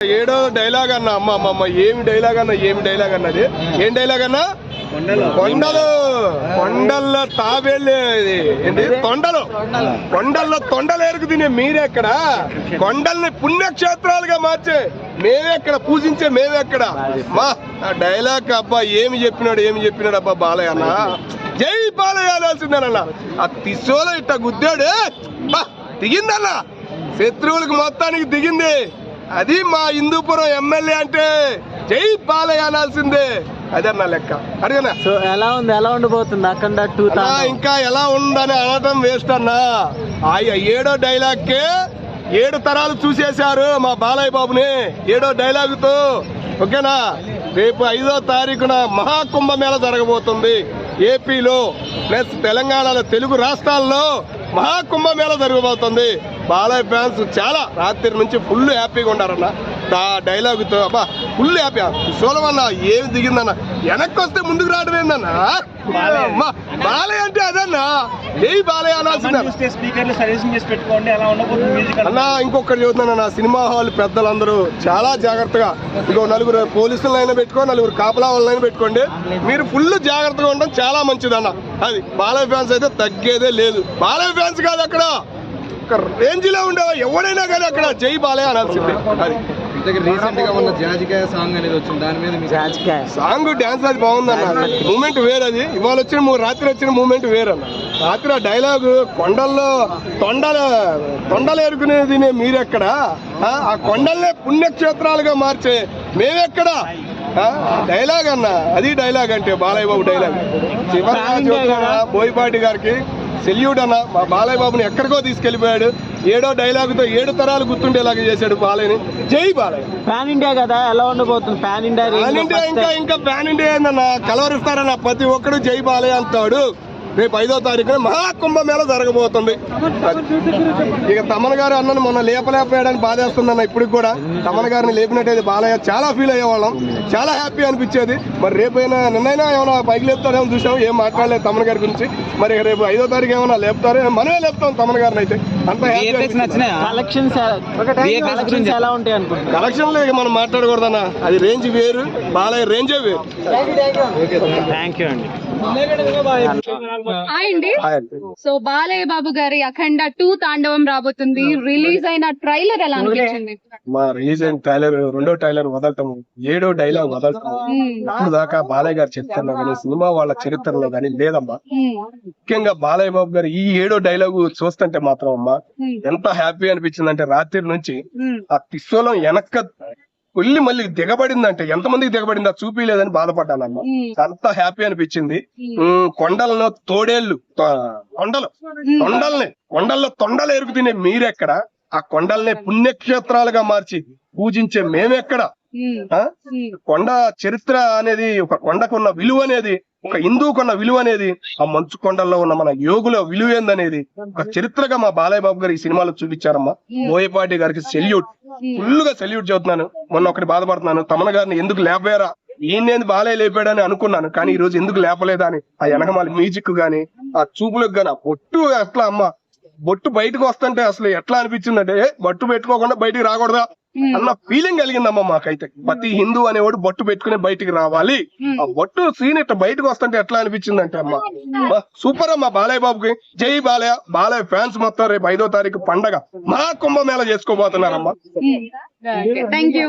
ఏడో డైలాగ్ అన్న అమ్మ అమ్మ అమ్మ ఏమి డైలాగ్ అన్న ఏమి డైలాగ్ అన్నది? ఏం డైలాగ్ అన్న? కొండలు. కొండల్లో తాబేళ్ళు ఏంటి? తొండలు కొండల్లో తొండలు ఎరుకు తినే మీరెక్కడ కొండల్ని పుణ్యక్షేత్రాలుగా మార్చే మేమెక్కడ పూజించే మేమెక్కడ మా ఆ డైలాగ్ అబ్బా ఏమి చెప్పినాడు ఏమి చెప్పినాడు అబ్బా బాలయ్య అన్న? జై బాలయ్య అనాల్సిందేనన్న ఆ తిస్సోలో ఇట్ట గుద్దాడు బా దిగిందన్న. శత్రువులకు మొత్తానికి దిగింది. అది మా హిందూపురం ఎమ్మెల్యే అంటే జై బాలయ్య అనాల్సిందే. అదే నా లెక్క. అడిగనా? సో ఎలా ఉంది? ఎలా ఉండబోతుంది అఖండ టూ ఇంకా ఎలా ఉందని అనటం వేస్ట్ అన్నా. ఆ ఏడో డైలాగ్కే ఏడు తరాలు చూసేశారు మా బాలయ్య బాబుని. ఏడో డైలాగుతో. ఓకేనా? రేపు ఐదో తారీఖున మహాకుంభమేళ జరగబోతుంది. ఏపీలో ప్లస్ తెలంగాణలో తెలుగు రాష్ట్రాల్లో మహాకుంభమేళ జరగబోతుంది. బాలయ్య ఫ్యాన్స్ చాలా రాత్రి నుంచి ఫుల్ హ్యాపీగా ఉన్నారన్న ఆ డైలాగుతో అబ్బా ఫుల్ హ్యాపీ సోలమన్న ఏమి దిగిందన్న? వెనక్కి వస్తే ముందుకు రావడం ఏందన్నా? అమ్మ, బాలయ్య అంటే అదన్నా ఏ బాలయ్య అనాల్సిందే? అన్న ఇంకొకటి నా సినిమా హాల్ పెద్దలందరూ చాలా జాగ్రత్తగా ఇంకో నలుగురు పోలీసులైనా పెట్టుకో నలుగురు కాపలా వాళ్ళైనా పెట్టుకోండి. మీరు ఫుల్ జాగ్రత్తగా ఉండడం చాలా మంచిదన్న. అది బాలయ్య ఫ్యాన్స్ అయితే తగ్గేదే లేదు. బాలయ్య ఫ్యాన్స్ కాదు అక్కడ. ఒక రేంజ్లో ఉండేవా? ఎవడైనా కానీ అక్కడ జై బాలయ్య అనాల్సిందే అది. రీసెంట్గా ఉన్న జాజికాయ సాంగ్ అనేది వచ్చింది. దాని మీద మీకు రాజకీయ సాంగ్ డాన్స్ అది బాగుందన్న. మూమెంట్ వేరది ఇవాళ వచ్చిన మూ- రాత్రి వచ్చిన మూమెంట్ వేరన్న రాత్రి ఆ డైలాగ్ కొండల్లో తొండల తొండలు ఎరుకునేది మీరెక్కడ? ఆ, ఆ కొండల్నే పుణ్యక్షేత్రాలుగా మార్చే మేమెక్కడ? ఆ, డైలాగ్ అన్న. అది డైలాగ్ అంటే బాలయ్య బాబు డైలాగ్ చెబుతున్నా బోయపాటి గారికి సెల్యూట్ అన్న మా బాలయ్య బాబుని ఎక్కడికో తీసుకెళ్ళిపోయాడు ఏడో డైలాగుతో ఏడు తరాలు గుర్తుండేలాగా చేశాడు బాలయ్యని. జై బాలయ్య. పాన్ ఇండియా కదా ఎలా ఉండబోతుంది? పాన్ ఇండియా పాన్ ఇండియా ఇంకా ఇంకా పాన్ ఇండియా ఏందన్న? కలవరిస్తారన్న ప్రతి ఒక్కడు జై బాలయ్య అంటాడు. రేపు ఐదో తారీఖున మహాకుంభమేళ జరగబోతుంది. ఇక తమన్ గారు అన్నను మొన్న లేపలేకపోయాడని బాధేస్తుందన్న ఇప్పటికి కూడా. తమన్ గారిని లేపినట్టయితే బాలయ్య చాలా ఫీల్ అయ్యేవాళ్ళం. చాలా హ్యాపీ అనిపించేది. మరి రేపైనా నిన్నైనా ఏమైనా పైకి లేపుతాడేమో చూసాం ఏం మాట్లాడలేదు తమన్ గారి గురించి. మరి రేపు ఐదో తారీఖు ఏమైనా లేపుతారో మనమే లేపుతాం తమన్ గారిని అయితే. అంత అనుకుంటున్నా కలెక్షన్లో ఇక మనం మాట్లాడకూడదన్న. అది రేంజ్ వేరు బాలయ్య రేంజే వేరు. థ్యాంక్ యూ అండి. అండి సో బాలయ్య బాబు గారి అఖండ టూ తాండవం రాబోతుంది రిలీజ్ అయిన ట్రైలర్ ఎలా అనిపించింది మా రీసెంట్ టైలర్ రెండో టైలర్ వదలటం ఏడో డైలాగ్ వదలటం. ఇప్పుడు దాకా బాలయ్య గారి చరిత్రలో కానీ సినిమా వాళ్ళ చరిత్రలో కానీ లేదమ్మా మ్మ్. ముఖ్యంగా బాలయ్య బాబు గారు ఈ ఏడో డైలాగ్ చూస్తుంటే మాత్రం అమ్మా మ్మ్. ఎంత హ్యాపీ అనిపించిందంటే రాత్రి నుంచి. ఆ తిస్సోలం వెనక్క వెళ్ళి మళ్ళీ దిగబడిందంటే ఎంతమందికి దిగబడిందా? చూపిలేదని బాధపడ్డానమ్మా మ్మ్. అంత హ్యాపీ అనిపించింది. కొండలను తోడేళ్ళు కొండలు కొండల్ని కొండల్లో తొండలు ఎరుకు తినే మీరెక్కడ? ఆ కొండల్ని పుణ్యక్షేత్రాలుగా మార్చి పూజించే మేమెక్కడ. కొండ చరిత్ర అనేది ఒక కొండకున్న విలువ అనేది ఒక హిందువుకున్న విలువ అనేది ఆ మంచు కొండల్లో ఉన్న మన యోగుల విలువ ఏందనేది ఒక చరిత్రగా మా బాలయ్య బాబు గారు ఈ సినిమాలో చూపించారమ్మా. బోయపాటి గారికి సెల్యూట్. ఫుల్గా సెల్యూట్ చెబుతున్నాను మొన్న ఒకటి బాధపడుతున్నాను. తమన గారిని ఎందుకు లేపారా? ఈయనేది బాలయ్య లేపాడని అనుకున్నాను. కానీ ఈ రోజు ఎందుకు లేపలేదా అని ఆ వెనకమాల మ్యూజిక్ గాని ఆ చూపులకు గాని ఆ బొట్టు ఎట్లా అమ్మ? బొట్టు బయటకు వస్తుంటే అసలు ఎట్లా అనిపించిందంటే బొట్టు పెట్టుకోకుండా బయటికి రాకూడదా? అన్న ఫీలింగ్ కలిగిందమ్మా మాకైతే. ప్రతి హిందూ అనేవాడు బొట్టు పెట్టుకుని బయటికి రావాలి. ఆ బొట్టు సీన్ ఇట్లా బయటకు వస్తుంటే ఎట్లా అనిపించిందంటే అమ్మా. అమ్మా, సూపర్ అమ్మా బాలయ్య బాబుకి. జై బాలయ్య. బాలయ్య ఫ్యాన్స్ మొత్తం రేపు ఐదో తారీఖు పండగ. మహా కుంభమేళ చేసుకోబోతున్నారమ్మా. Thank you